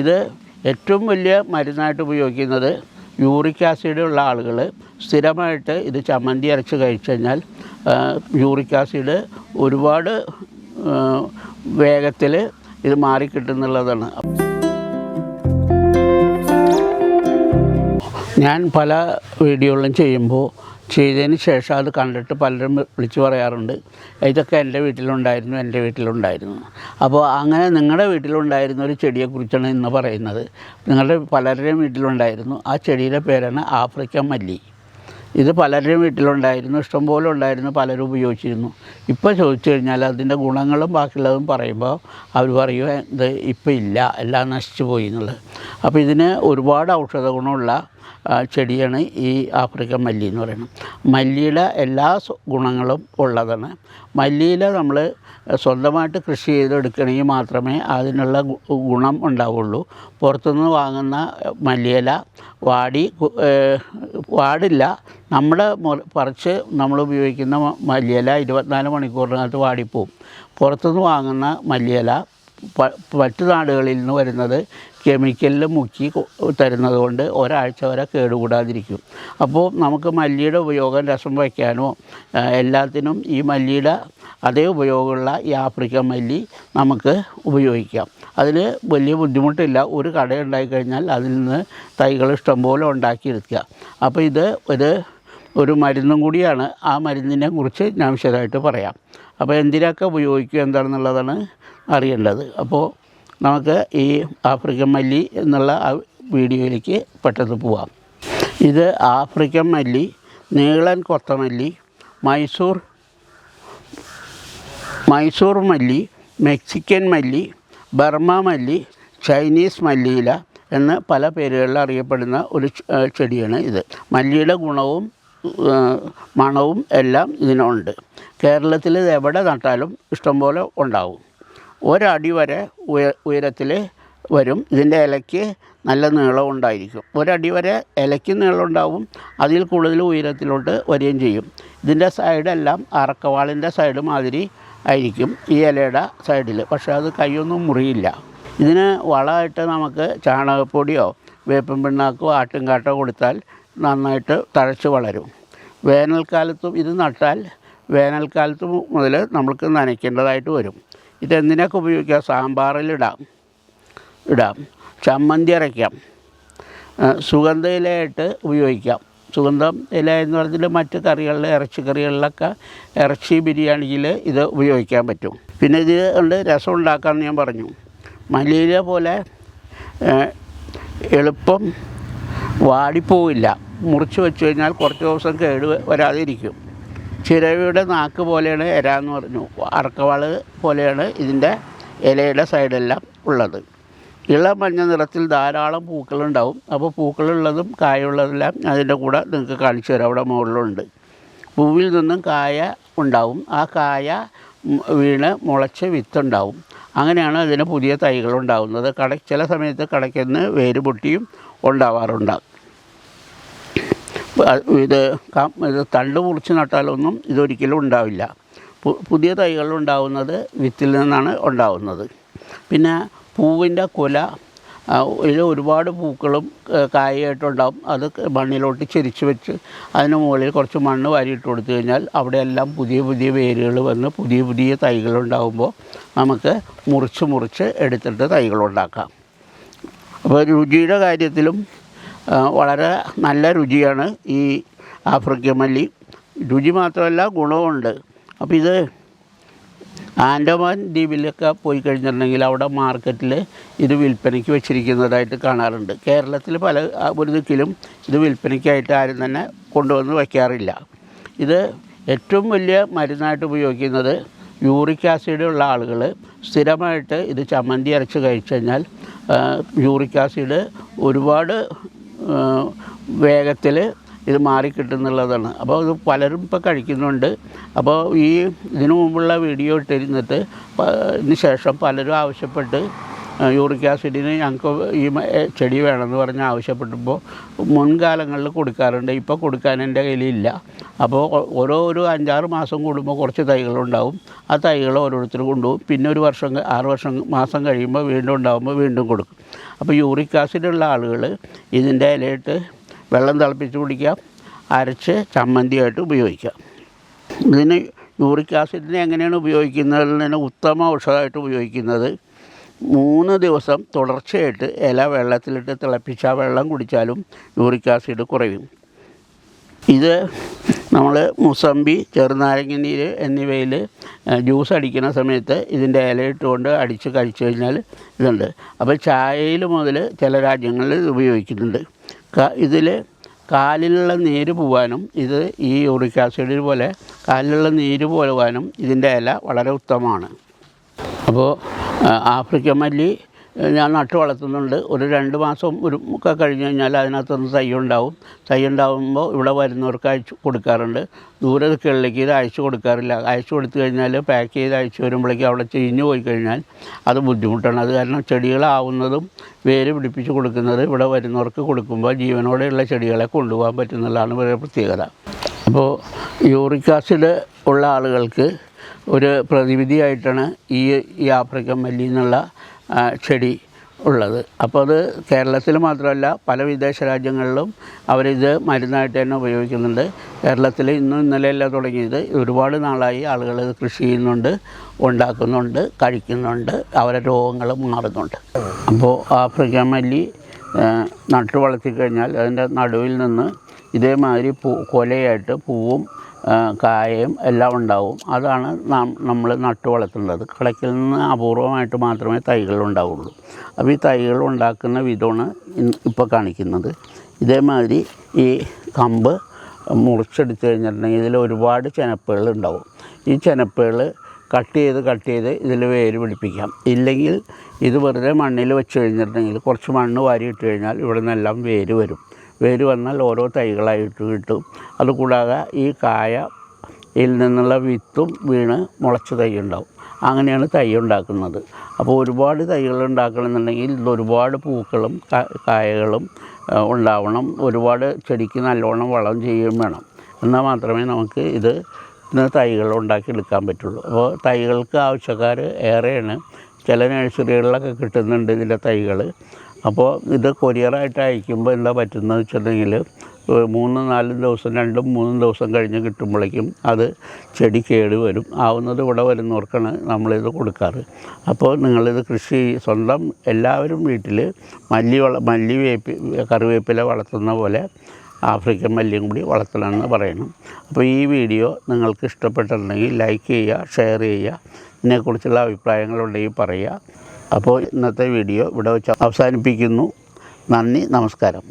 ഇത് ഏറ്റവും വലിയ മരുന്നായിട്ട് ഉപയോഗിക്കുന്നത് യൂറിക് ആസിഡ് ഉള്ള ആളുകൾ സ്ഥിരമായിട്ട് ഇത് ചമ്മന്തി അരച്ച് കഴിച്ചു കഴിഞ്ഞാൽ യൂറിക് ആസിഡ് ഒരുപാട് വേഗത്തിൽ ഇത് മാറിക്കിട്ടുന്നുള്ളതാണ്. ഞാൻ പല വീഡിയോകളും ചെയ്യുമ്പോൾ ചെയ്തതിന് ശേഷം അത് കണ്ടിട്ട് പലരും വിളിച്ചു പറയാറുണ്ട്. ഇതൊക്കെ എന്റെ വീട്ടിലുണ്ടായിരുന്നു എന്റെ വീട്ടിലുണ്ടായിരുന്നു. അപ്പോൾ അങ്ങനെ നിങ്ങളുടെ വീട്ടിലുണ്ടായിരുന്ന ഒരു ചെടിയെക്കുറിച്ചാണ് ഇന്ന് പറയുന്നത്. നിങ്ങളുടെ പലരുടെയും വീട്ടിലുണ്ടായിരുന്നു. ആ ചെടിയുടെ പേരാണ് ആഫ്രിക്കൻ മല്ലി. ഇത് പലരുടെയും വീട്ടിലുണ്ടായിരുന്നു ഇഷ്ടംപോലെ ഉണ്ടായിരുന്നു പലരും ഉപയോഗിച്ചിരുന്നു. ഇപ്പോൾ ചോദിച്ചു കഴിഞ്ഞാൽ അതിന്റെ ഗുണങ്ങളും ബാക്കിയുള്ളതും പറയുമ്പോൾ അവർ പറയുക ഇത് ഇപ്പോൾ ഇല്ല എല്ലാം നശിച്ചു പോയി എന്നുള്ളത്. അപ്പോൾ ഇതിന് ഒരുപാട് ഔഷധ ഗുണമുള്ള ചെടിയാണ് ഈ ആഫ്രിക്കൻ മല്ലി എന്ന് പറയുന്നത്. മല്ലിയുടെ എല്ലാ ഗുണങ്ങളും ഉള്ളതാണ്. മല്ലിയില നമ്മൾ സ്വന്തമായിട്ട് കൃഷി ചെയ്തെടുക്കണമെങ്കിൽ മാത്രമേ അതിനുള്ള ഗുണം ഉണ്ടാവുള്ളൂ. പുറത്തുനിന്ന് വാങ്ങുന്ന മല്ലിയില വാടി വാടില്ല. നമ്മുടെ പറിച്ച് നമ്മൾ ഉപയോഗിക്കുന്ന മല്ലിയില ഇരുപത്തിനാല് മണിക്കൂറിനകത്ത് വാടിപ്പോവും. പുറത്തുനിന്ന് വാങ്ങുന്ന മല്ലിയില മറ്റു നാടുകളിൽ നിന്ന് വരുന്നത് കെമിക്കലിൽ മുക്കി തരുന്നത് കൊണ്ട് ഒരാഴ്ച വരെ കേടുകൂടാതിരിക്കും. അപ്പോൾ നമുക്ക് മല്ലിയുടെ ഉപയോഗം രസം വയ്ക്കാനോ എല്ലാത്തിനും ഈ മല്ലിയുടെ അതേ ഉപയോഗമുള്ള ഈ ആഫ്രിക്കൻ മല്ലി നമുക്ക് ഉപയോഗിക്കാം. അതിന് വലിയ ബുദ്ധിമുട്ടില്ല. ഒരു കട ഉണ്ടായിക്കഴിഞ്ഞാൽ അതിൽ നിന്ന് തൈകൾ ഇഷ്ടംപോലെ ഉണ്ടാക്കിയെടുക്കുക. അപ്പോൾ ഇത് ഒരു ഒരു മരുന്നും കൂടിയാണ്. ആ മരുന്നിനെ കുറിച്ച് ഞാൻ വിശദമായിട്ട് പറയാം. അപ്പോൾ എന്തിനൊക്കെ ഉപയോഗിക്കുക എന്താണെന്നുള്ളതാണ് അറിയേണ്ടത്. അപ്പോൾ നമുക്ക് ഈ ആഫ്രിക്കൻ മല്ലി എന്നുള്ള ആ വീഡിയോയിലേക്ക് പെട്ടെന്ന് പോവാം. ഇത് ആഫ്രിക്കൻ മല്ലി നീളൻ കൊത്തമല്ലി മൈസൂർ മൈസൂർ മല്ലി മെക്സിക്കൻ മല്ലി ബർമ മല്ലി ചൈനീസ് മല്ലിയില എന്ന് പല പേരുകളിൽ അറിയപ്പെടുന്ന ഒരു ചെടിയാണ് ഇത്. മല്ലിയുടെ ഗുണവും മണവും എല്ലാം ഇതിനുണ്ട്. കേരളത്തിൽ ഇത് എവിടെ നട്ടാലും ഇഷ്ടംപോലെ ഉണ്ടാവും. ഒരടി വരെ ഉയ ഉയരത്തിൽ വരും. ഇതിന്റെ ഇലയ്ക്ക് നല്ല നീളം ഉണ്ടായിരിക്കും. ഒരടി വരെ ഇലയ്ക്ക് നീളം ഉണ്ടാവും. അതിൽ കൂടുതൽ ഉയരത്തിലോട്ട് വരികയും ചെയ്യും. ഇതിന്റെ സൈഡെല്ലാം അറക്കവാളിന്റെ സൈഡ് മാതിരി ആയിരിക്കും ഈ ഇലയുടെ സൈഡിൽ. പക്ഷേ അത് കൈയൊന്നും മുറിയില്ല. ഇതിന് വളമായിട്ട് നമുക്ക് ചാണകപ്പൊടിയോ വേപ്പൻ പിണ്ണാക്കോ ആട്ടുംകാട്ടോ കൊടുത്താൽ നന്നായിട്ട് തഴച്ച് വളരും. വേനൽക്കാലത്തും ഇത് നട്ടാൽ വേനൽക്കാലത്ത് മുതൽ നമ്മൾക്ക് നനയ്ക്കേണ്ടതായിട്ട് വരും. ഇതെന്തിനൊക്കെ ഉപയോഗിക്കാം? സാമ്പാറിലിടാം ഇടാം. ചമ്മന്തി അരയ്ക്കാം. സുഗന്ധ ഇലയായിട്ട് ഉപയോഗിക്കാം. സുഗന്ധം ഇല എന്ന് പറഞ്ഞാൽ മറ്റ് കറികളിൽ ഇറച്ചിക്കറികളിലൊക്കെ ഇറച്ചി ബിരിയാണിയിൽ ഇത് ഉപയോഗിക്കാൻ പറ്റും. പിന്നെ ഇത് കൊണ്ട് രസം ഉണ്ടാക്കാമെന്ന് ഞാൻ പറഞ്ഞു. മല്ലിയില പോലെ എളുപ്പം വാടിപ്പോവില്ല. മുറിച്ച് വെച്ച് കഴിഞ്ഞാൽ കുറച്ച് ദിവസം കേട് വരാതിരിക്കും. ചിരവിയുടെ നാക്ക് പോലെയാണ് ഇര എന്ന് പറഞ്ഞു. അറക്കവാൾ പോലെയാണ് ഇതിന്റെ ഇലയുടെ സൈഡെല്ലാം ഉള്ളത്. ഇളം മഞ്ഞ നിറത്തിൽ ധാരാളം പൂക്കളുണ്ടാവും. അപ്പോൾ പൂക്കളുള്ളതും കായുള്ളതെല്ലാം അതിന്റെ കൂടെ നിങ്ങൾക്ക് കാണിച്ചു തരാം. അവിടെ മുകളിലുണ്ട്. പൂവിൽ നിന്നും കായ ഉണ്ടാവും. ആ കായ വീണ് മുളച്ച് വിത്തുണ്ടാവും. അങ്ങനെയാണ് അതിന് പുതിയ തൈകൾ ഉണ്ടാകുന്നത് കട ചില സമയത്ത് കടയ്ക്കുന്ന് വേര് പൊട്ടിയും ഉണ്ടാവാറുണ്ട്. ഇത് ഇത് തണ്ട് മുറിച്ച് നട്ടാലൊന്നും ഇതൊരിക്കലും ഉണ്ടാവില്ല. പുതിയ തൈകൾ ഉണ്ടാവുന്നത് വിത്തിൽ നിന്നാണ് ഉണ്ടാവുന്നത്. പിന്നെ പൂവിന്റെ കുല ഇതിൽ ഒരുപാട് പൂക്കളും കായയായിട്ടുണ്ടാവും അത് മണ്ണിലോട്ട് ചെരിച്ച് വെച്ച് അതിന് മുകളിൽ കുറച്ച് മണ്ണ് വാരിയിട്ട് കൊടുത്തു കഴിഞ്ഞാൽ അവിടെയെല്ലാം പുതിയ പുതിയ വേരുകൾ വന്ന് പുതിയ പുതിയ തൈകൾ ഉണ്ടാകുമ്പോൾ നമുക്ക് മുറിച്ച് മുറിച്ച് എടുത്തിട്ട് തൈകൾ ഉണ്ടാക്കാം. അപ്പോൾ രുചിയുടെ കാര്യത്തിലും വളരെ നല്ല രുചിയാണ് ഈ ആഫ്രിക്കൻ മല്ലി രുചി മാത്രമല്ല ഗുണവുമുണ്ട്. അപ്പോൾ ഇത് ആൻഡമാൻ ദ്വീപിലൊക്കെ പോയി കഴിഞ്ഞിട്ടുണ്ടെങ്കിൽ അവിടെ മാർക്കറ്റിൽ ഇത് വിൽപ്പനയ്ക്ക് വെച്ചിരിക്കുന്നതായിട്ട് കാണാറുണ്ട്. കേരളത്തിൽ പല ഒരു ദിക്കിലും ഇത് വിൽപ്പനയ്ക്കായിട്ട് ആരും തന്നെ കൊണ്ടുവന്ന് വയ്ക്കാറില്ല ഇത് ഏറ്റവും വലിയ മരുന്നായിട്ട് ഉപയോഗിക്കുന്നത് യൂറിക് ആസിഡ് ഉള്ള ആളുകൾ സ്ഥിരമായിട്ട് ഇത് ചമ്മന്തി അരച്ച് കഴിച്ചു കഴിഞ്ഞാൽ യൂറിക് ആസിഡ് ഒരുപാട് വേഗത്തിൽ ഇത് മാറിക്കിട്ടുന്നുള്ളതാണ്. അപ്പോൾ ഇത് പലരും ഇപ്പോൾ കഴിക്കുന്നുണ്ട്. അപ്പോൾ ഈ ഇതിനു മുമ്പുള്ള വീഡിയോ ഇട്ടിരുന്നിട്ട് ഇതിന് ശേഷം പലരും ആവശ്യപ്പെട്ട് യൂറിക് ആസിഡിന് ഞങ്ങൾക്ക് ഈ ചെടി വേണമെന്ന് പറഞ്ഞ് ആവശ്യപ്പെട്ടപ്പോൾ മുൻകാലങ്ങളിൽ കൊടുക്കാറുണ്ട്. ഇപ്പോൾ കൊടുക്കാൻ എന്റെ കയ്യിലില്ല. അപ്പോൾ ഓരോ ഒരു അഞ്ചാറ് മാസം കൂടുമ്പോൾ കുറച്ച് തൈകളുണ്ടാവും ആ തൈകൾ ഓരോരുത്തർ കൊണ്ടുപോകും. പിന്നെ ഒരു വർഷം ആറ് വർഷം മാസം കഴിയുമ്പോൾ വീണ്ടും ഉണ്ടാകുമ്പോൾ വീണ്ടും കൊടുക്കും. അപ്പോൾ യൂറിക് ആസിഡുള്ള ആളുകൾ ഇതിന്റെ ഇലയിട്ട് വെള്ളം തിളപ്പിച്ച് കുടിക്കാം അരച്ച് ചമ്മന്തിയായിട്ട് ഉപയോഗിക്കാം. ഇതിന് യൂറിക് ആസിഡിനെ എങ്ങനെയാണ് ഉപയോഗിക്കുന്നതിൽ നിന്ന് ഉത്തമ ഔഷധമായിട്ട് ഉപയോഗിക്കുന്നത്. മൂന്ന് ദിവസം തുടർച്ചയായിട്ട് ഇല വെള്ളത്തിലിട്ട് തിളപ്പിച്ച വെള്ളം കുടിച്ചാലും യൂറിക് ആസിഡ് കുറയും. ഇത് നമ്മൾ മുസമ്പി ചെറുനാരങ്ങ നീര് എന്നിവയിൽ ജ്യൂസ് അടിക്കുന്ന സമയത്ത് ഇതിന്റെ ഇല ഇട്ടുകൊണ്ട് അടിച്ച് കഴിച്ചു കഴിഞ്ഞാൽ ഇതുണ്ട്. അപ്പോൾ ചായയിൽ മുതൽ ചില രാജ്യങ്ങളിൽ ഇത് ഉപയോഗിക്കുന്നുണ്ട്. ഇതിൽ കാലിലുള്ള നീര് പോവാനും ഇത് ഈ യൂറിക് ആസിഡ് പോലെ കാലിലുള്ള നീര് പോകാനും ഇതിന്റെ ഇല വളരെ ഉത്തമമാണ്. അപ്പോൾ ആഫ്രിക്കൻ മല്ലി ഞാൻ നട്ടു വളർത്തുന്നുണ്ട്. ഒരു രണ്ട് മാസം ഒരു ഒക്കെ കഴിഞ്ഞ് കഴിഞ്ഞാൽ അതിനകത്തുനിന്ന് തൈ ഉണ്ടാവും തൈ ഉണ്ടാവുമ്പോൾ ഇവിടെ വരുന്നവർക്ക് അയച്ചു കൊടുക്കാറുണ്ട്. ദൂരെ നിൽക്കുകളിലേക്ക് ഇത് അയച്ചു കൊടുക്കാറില്ല. അയച്ചു കൊടുത്തു കഴിഞ്ഞാൽ പാക്ക് ചെയ്ത് അയച്ചു വരുമ്പോഴേക്കും അവിടെ ചീഞ്ഞു പോയി കഴിഞ്ഞാൽ അത് ബുദ്ധിമുട്ടാണ്. അത് കാരണം ചെടികളാവുന്നതും വേര് പിടിപ്പിച്ച് കൊടുക്കുന്നത് ഇവിടെ വരുന്നവർക്ക് കൊടുക്കുമ്പോൾ ജീവനോടെയുള്ള ചെടികളെ കൊണ്ടുപോകാൻ പറ്റുന്നതാണ് വളരെ പ്രത്യേകത. അപ്പോൾ യൂറിക് ആസിഡ് ഉള്ള ആളുകൾക്ക് ഒരു പ്രതിവിധിയായിട്ടാണ് ഈ ഈ ആഫ്രിക്കൻ മല്ലി എന്നുള്ള ആ, ചെടി ഉള്ളത്. അപ്പോൾ അത് കേരളത്തിൽ മാത്രമല്ല പല വിദേശ രാജ്യങ്ങളിലും അവരിത് മരുന്നായിട്ട് തന്നെ ഉപയോഗിക്കുന്നുണ്ട്. കേരളത്തിൽ ഇന്നും ഇന്നലെയല്ല തുടങ്ങിയത്. ഒരുപാട് നാളായി ആളുകൾ ഇത് കൃഷി ചെയ്യുന്നുണ്ട് ഉണ്ടാക്കുന്നുണ്ട് കഴിക്കുന്നുണ്ട്. അവരെ രോഗങ്ങൾ മാറുന്നുണ്ട്. അപ്പോൾ ആഫ്രിക്ക മല്ലി നട്ടു വളർത്തിക്കഴിഞ്ഞാൽ അതിന്റെ നടുവിൽ നിന്ന് ഇതേമാതിരി പൂ കൊലയായിട്ട് പൂവും കായയും എല്ലാം ഉണ്ടാവും. അതാണ് നാം നമ്മൾ നട്ടു വളർത്തേണ്ടത് കിളക്കിൽ നിന്ന് അപൂർവമായിട്ട് മാത്രമേ തൈകൾ ഉണ്ടാവുള്ളൂ. അപ്പോൾ ഈ തൈകൾ ഉണ്ടാക്കുന്ന വിധമാണ് ഇപ്പോൾ കാണിക്കുന്നത്. ഇതേമാതിരി ഈ കമ്പ് മുറിച്ചെടുത്തു കഴിഞ്ഞിട്ടുണ്ടെങ്കിൽ ഇതിൽ ഒരുപാട് ചെനപ്പുകൾ ഉണ്ടാവും. ഈ ചെനപ്പുകൾ കട്ട് ചെയ്ത് കട്ട് ചെയ്ത് ഇതിൽ വേര് പിടിപ്പിക്കാം. ഇല്ലെങ്കിൽ ഇത് വെറുതെ മണ്ണിൽ വെച്ച് കഴിഞ്ഞിട്ടുണ്ടെങ്കിൽ കുറച്ച് മണ്ണ് വാരി ഇട്ട് കഴിഞ്ഞാൽ ഇവിടെ നിന്നെല്ലാം വേര് വരും. വേര് വന്നാൽ ഓരോ തൈകളായിട്ട് കിട്ടും. അതുകൂടാതെ ഈ കായ ഇതിൽ നിന്നുള്ള വിത്തും വീണ് മുളച്ച തൈ ഉണ്ടാവും അങ്ങനെയാണ് തൈ ഉണ്ടാക്കുന്നത്. അപ്പോൾ ഒരുപാട് തൈകൾ ഉണ്ടാക്കണമെന്നുണ്ടെങ്കിൽ ഒരുപാട് പൂക്കളും കായകളും ഉണ്ടാവണം. ഒരുപാട് ചെടിക്ക് നല്ലോണം വളം ചെയ്യുകയും വേണം. എന്നാൽ മാത്രമേ നമുക്ക് ഇത് തൈകൾ ഉണ്ടാക്കിയെടുക്കാൻ പറ്റുള്ളൂ. അപ്പോൾ തൈകൾക്ക് ആവശ്യക്കാർ ഏറെയാണ് ചില നഴ്സറികളിലൊക്കെ കിട്ടുന്നുണ്ട് ഇതിന്റെ തൈകൾ. അപ്പോൾ ഇത് കൊറിയറായിട്ട് അയക്കുമ്പോൾ എന്താ പറ്റുന്നത് വെച്ചിട്ടുണ്ടെങ്കിൽ മൂന്ന് നാല് ദിവസം രണ്ടും മൂന്നും ദിവസം കഴിഞ്ഞ് കിട്ടുമ്പോഴേക്കും അത് ചെടി കേട് വരും. ആവുന്നത് ഇവിടെ വരുന്നവർക്കാണ് നമ്മളിത് കൊടുക്കാറ്. അപ്പോൾ നിങ്ങളിത് കൃഷി സ്വന്തം എല്ലാവരും വീട്ടിൽ മല്ലി വള മല്ലി വേപ്പി കറിവേപ്പില വളർത്തുന്ന പോലെ ആഫ്രിക്കൻ മല്ലിയും കൂടി വളർത്തണമെന്ന് പറയണം. അപ്പോൾ ഈ വീഡിയോ നിങ്ങൾക്ക് ഇഷ്ടപ്പെട്ടിട്ടുണ്ടെങ്കിൽ ലൈക്ക് ചെയ്യുക ഷെയർ ചെയ്യുക. ഇതിനെക്കുറിച്ചുള്ള അഭിപ്രായങ്ങളുണ്ടെങ്കിൽ പറയുക. അപ്പോൾ ഇന്നത്തെ വീഡിയോ ഇവിടെ വെച്ച് അവസാനിപ്പിക്കുന്നു. നന്ദി നമസ്കാരം.